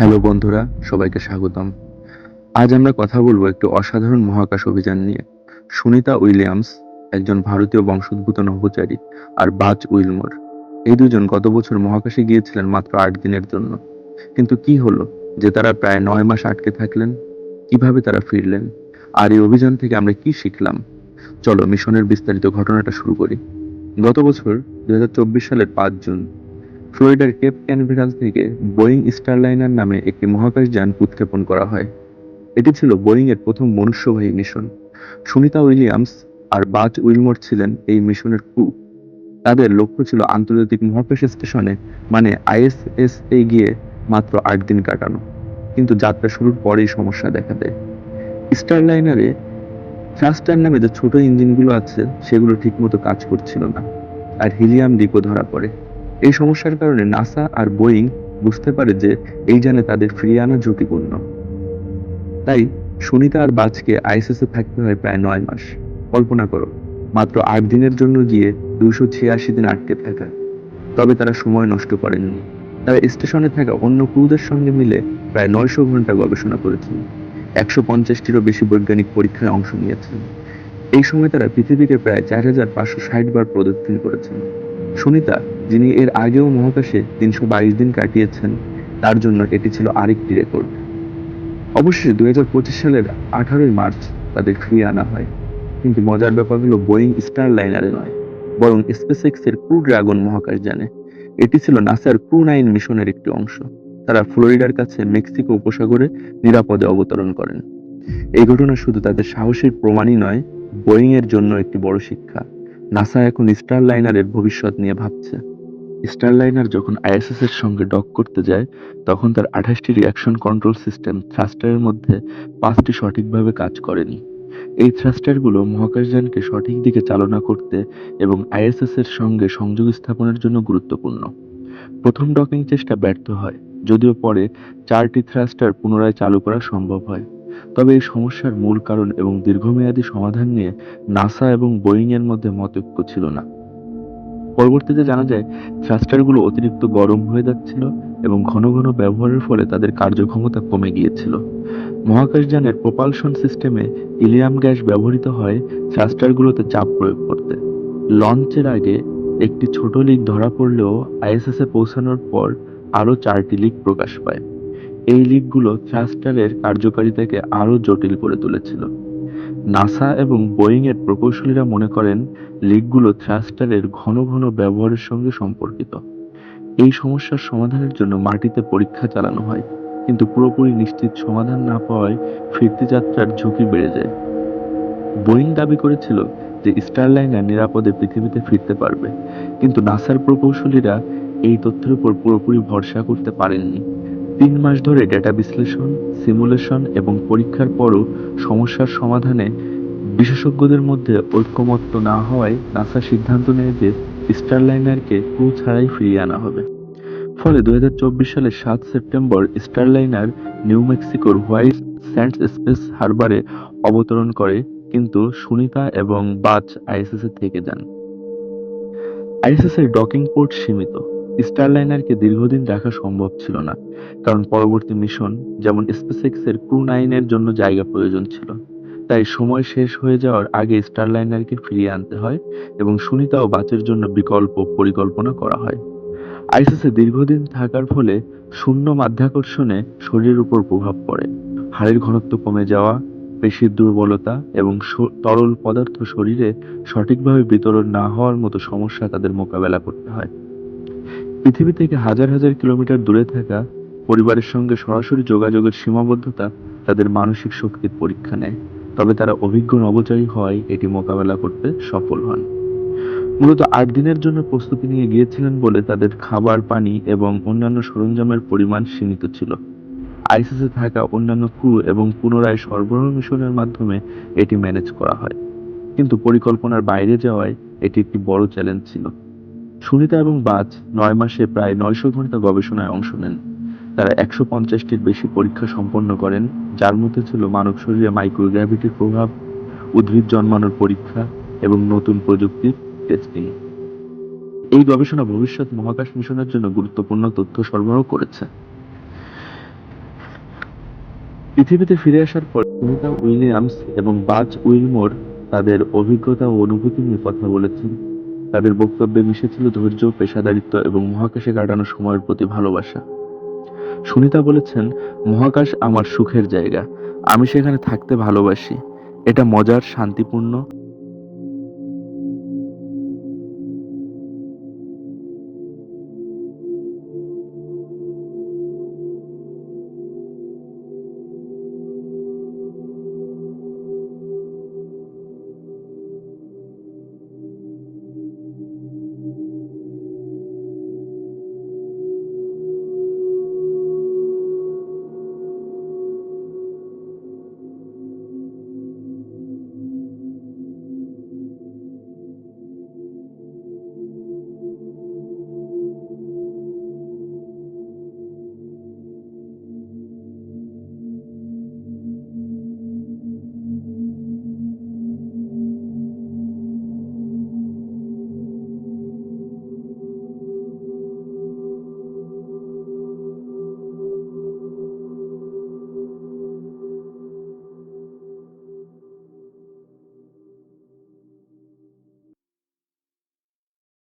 Hello বন্ধুরা, সবাইকে স্বাগতম। আজ আমরা কথা বলব একটি অসাধারণ মহাকাশ অভিযান নিয়ে। সুনিতা উইলিয়ামস, একজন ভারতীয় বংশোদ্ভূত নভোচারী আর বাজ উইলমোর। এই দুজন গত বছর মহাকাশে গিয়েছিলেন মাত্র আট দিনের জন্য। কিন্তু কি হলো যে তারা প্রায় নয় মাস আটকে থাকলেন? কীভাবে তারা ফিরলেন? আর এই অভিযান থেকে আমরা কি শিখলাম? চলো মিশনের বিস্তারিত ঘটনাটা শুরু করি। গত বছর দু হাজার চব্বিশ সালের পাঁচ জুন ফ্লোরিডার কেপ ক্যানভেরাল থেকে বোয়িং স্টারলাইনার নামে একটি মহাকাশ যান উৎক্ষেপণ করা হয়। এটি ছিল বোয়িং এর প্রথম মনুষ্যবাহী মিশন। সুনিতা উইলিয়ামস আর বাজ উইলমোর ছিলেন এই মিশনের ক্রু তাদের লক্ষ্য ছিল আন্তর্জাতিক মহাকাশ স্টেশনে মানে আইএসএস এ গিয়ে মাত্র আট দিন কাটানো। কিন্তু যাত্রা শুরুর পরেই সমস্যা দেখা দেয়। স্টারলাইনারে থ্রাস্টার নামে যে ছোট ইঞ্জিনগুলো আছে, সেগুলো ঠিকমতো কাজ করছিল না। আর হিলিয়াম লিকও ধরা পড়ে। এই সমস্যার কারণে নাসা আর বোয়িং বুঝতে পারে যে এই যানে তাদের ফিরিয়ে আনা ঝুঁকিপূর্ণ। তাই সুনিতা আর বাজকে আইসিসে থাকতে হয় প্রায় নয় মাস। কল্পনা করো, মাত্র আট দিনের জন্য গিয়ে দুশো ছিয়াশি দিন আটকে থাকা। তবে তারা সময় নষ্ট করেননি। তারা স্টেশনে থাকা অন্য ক্রুদের সঙ্গে মিলে প্রায় নয়শো ঘণ্টা গবেষণা করেছেন। একশো পঞ্চাশটিরও বেশি বৈজ্ঞানিক পরীক্ষায় অংশ নিয়েছেন। এই সময় তারা পৃথিবীকে প্রায় চার হাজার পাঁচশো ষাট বার প্রদক্ষিণ করেছেন। সুনিতা যিনি এর আগেও মহাকাশে তিনশো বাইশ দিন কাটিয়েছেন, তার জন্য এটি ছিল আরেকটি রেকর্ড। অবশেষে দুই হাজার পঁচিশ সালের আঠারোই মার্চ তাদের ফিরিয়ে আনা হয়। কিন্তু মজার ব্যাপার হলো বোয়িং স্টার লাইনারে নয়, বরং স্পেসএক্স এর ক্রু ড্রাগন মহাকাশ যানে। এটি ছিল নাসার ক্রু নাইন মিশনের একটি অংশ। তারা ফ্লোরিডার কাছে মেক্সিকো উপসাগরে নিরাপদে অবতরণ করেন। এই ঘটনা শুধু তাদের সাহসের প্রমাণই নয় বোয়িং এর জন্য একটি বড় শিক্ষা। নাসা এখন স্টার লাইনারের ভবিষ্যৎ নিয়ে ভাবছে। স্টারলাইনার যখন আইএসএস এর সঙ্গে ডক করতে যায়, তখন তার আঠাশটি রিয়াকশন কন্ট্রোল সিস্টেম থ্রাস্টারের মধ্যে পাঁচটি সঠিকভাবে কাজ করেনি। এই থ্রাস্টারগুলো মহাকাশযানকে সঠিক দিকে চালনা করতে এবং আইএসএস এর সঙ্গে সংযোগ স্থাপনের জন্য গুরুত্বপূর্ণ। প্রথম ডকিং চেষ্টা ব্যর্থ হয়, যদিও পরে চারটি থ্রাস্টার পুনরায় চালু করা সম্ভব হয়। তবে এই সমস্যার মূল কারণ এবং দীর্ঘমেয়াদী সমাধান নিয়ে নাসা এবং বোয়িং এর মধ্যে মতৈক্য ছিল না। পরবর্তীতে জানা যায় থ্রাস্টারগুলো অতিরিক্ত গরম হয়ে যাচ্ছিল এবং ঘন ঘন ব্যবহারের ফলে তাদের কার্যক্ষমতা কমে গিয়েছিল। মহাকাশযানের প্রপালশন সিস্টেমে ইলিয়াম গ্যাস ব্যবহৃত হয় থ্রাস্টারগুলোতে চাপ প্রয়োগ করতে। লঞ্চের আগে একটি ছোট লিক ধরা পড়লেও আইএসএস পৌঁছানোর পর আরও চারটি লিক প্রকাশ পায়। এই লিকগুলো থ্রাস্টারের কার্যকারিতাকে আরও জটিল করে তুলেছিল। নাসা এবং বোয়িং এর প্রকৌশলীরা মনে করেন লিকগুলো থ্রাস্টারের ঘন ঘন ব্যবহারের সঙ্গে সম্পর্কিত। এই সমস্যার সমাধানের জন্য মাটিতে পরীক্ষা চালানো হয়, কিন্তু পুরোপুরি নিশ্চিত সমাধান না পাওয়ায় ফিরতি যাত্রার ঝুঁকি বেড়ে যায়। বোয়িং দাবি করেছিল যে স্টারলাইনার নিরাপদে পৃথিবীতে ফিরতে পারবে, কিন্তু নাসার প্রকৌশলীরা এই তথ্যের উপর পুরোপুরি ভরসা করতে পারেননি। তিন মাস ধরে ডেটা বিশ্লেষণ সিমুলেশন এবং পরীক্ষার পরও সমস্যার সমাধানে বিশেষজ্ঞদের মধ্যে ঐক্যমত্য না হওয়ায় নাসা সিদ্ধান্ত নেয় যে স্টারলাইনারকে ক্রু ছাড়াই ফিরিয়ে আনা হবে। ফলে দু হাজার চব্বিশ সালের সাত সেপ্টেম্বর স্টারলাইনার নিউ মেক্সিকোর হোয়াইট স্যান্ডস স্পেস হারবারে অবতরণ করে, কিন্তু সুনিতা এবং বাচ আইএসএস থেকে যান। আইএসএস এর ডকিং পোর্ট সীমিত। স্টারলাইনারকে দীর্ঘদিন রাখা সম্ভব ছিল না, কারণ পরবর্তী মিশন যেমন স্পেসএক্স এর ক্রু নাইনের জন্য জায়গা প্রয়োজন ছিল, তাই সময় শেষ হয়ে যাওয়ার আগে স্টারলাইনারকে ফিরিয়ে আনতে হয় এবং সুনিতা ও বাচের জন্য বিকল্প পরিকল্পনা করা হয়। আইসিসে দীর্ঘদিন থাকার ফলে শূন্য মাধ্যাকর্ষণে শরীরের উপর প্রভাব পড়ে। হাড়ের ঘনত্ব কমে যাওয়া, পেশির দুর্বলতা এবং তরল পদার্থ শরীরে সঠিকভাবে বিতরণ না হওয়ার মতো সমস্যা তাদের মোকাবেলা করতে হয়। পৃথিবী থেকে হাজার হাজার কিলোমিটার দূরে থাকা পরিবারের সঙ্গে সরাসরি যোগাযোগের সীমাবদ্ধতা তাদের মানসিক শক্তির পরীক্ষা নেয়। তবে তারা অভিজ্ঞ নভোচারী হওয়ায় এটি মোকাবেলা করতে সফল হন। মূলত আট দিনের জন্য প্রস্তুতি নিয়ে গিয়েছিলেন বলে তাদের খাবার, পানি এবং অন্যান্য সরঞ্জামের পরিমাণ সীমিত ছিল। আইসিসে থাকা অন্যান্য ক্রু এবং পুনরায় সরবরাহ মিশনের মাধ্যমে এটি ম্যানেজ করা হয়। কিন্তু পরিকল্পনার বাইরে যাওয়ায় এটি একটি বড় চ্যালেঞ্জ ছিল। সুনিতা এবং বাজ নয় মাসে প্রায় নয়শো ঘণ্টা গবেষণায় অংশ নেন। তারা একশো পঞ্চাশটির বেশি পরীক্ষা সম্পন্ন করেন, যার মধ্যে ছিল মানব শরীরে মাইক্রোগ্র্যাভিটির প্রভাব, উদ্ভিদ জন্মানোর পরীক্ষা এবং নতুন প্রযুক্তির টেস্টিং এই গবেষণা ভবিষ্যৎ মহাকাশ মিশনের জন্য গুরুত্বপূর্ণ তথ্য সরবরাহ করেছে। পৃথিবীতে ফিরে আসার পর সুনিতা উইলিয়ামস এবং বাজ উইলমোর তাদের অভিজ্ঞতা ও অনুভূতি নিয়ে কথা বলেছেন। তাদের বক্তব্যে মিশেছিল ধৈর্য, পেশাদারিত্ব এবং মহাকাশে কাটানো সময়ের প্রতি ভালোবাসা। সুনিতা বলেছেন, মহাকাশ আমার সুখের জায়গা। আমি সেখানে থাকতে ভালোবাসি। এটা মজার, শান্তিপূর্ণ